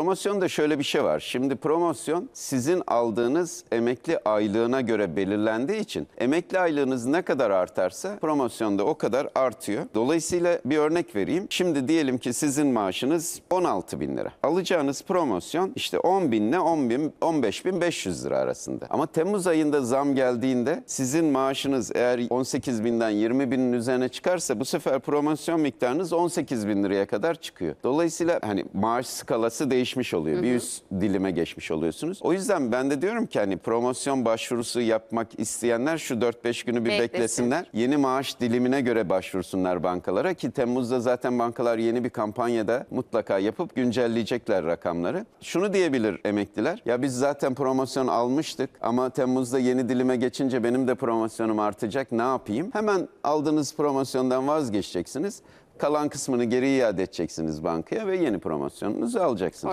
Promosyonda şöyle bir şey var. Şimdi promosyon sizin aldığınız emekli aylığına göre belirlendiği için emekli aylığınız ne kadar artarsa promosyonda o kadar artıyor. Dolayısıyla bir örnek vereyim. Şimdi diyelim ki sizin maaşınız 16 bin lira. Alacağınız promosyon işte 10 bin ile 10 bin, 15 bin 500 lira arasında. Ama Temmuz ayında zam geldiğinde sizin maaşınız eğer 18 binden 20 binin üzerine çıkarsa bu sefer promosyon miktarınız 18 bin liraya kadar çıkıyor. Dolayısıyla hani maaş skalası değişmiş oluyor. Bir üst dilime geçmiş oluyorsunuz. O yüzden ben de diyorum ki hani promosyon başvurusu yapmak isteyenler şu 4-5 günü bir Beklesin. beklesinler. Yeni maaş dilimine göre başvursunlar bankalara ki Temmuz'da zaten bankalar yeni bir kampanyada mutlaka yapıp güncelleyecekler rakamları. Şunu diyebilir emekliler. Ya biz zaten promosyon almıştık ama Temmuz'da yeni dilime geçince benim de promosyonum artacak. Ne yapayım? Hemen aldığınız promosyondan vazgeçeceksiniz. Kalan kısmını geri iade edeceksiniz bankaya ve yeni promosyonunuzu alacaksınız.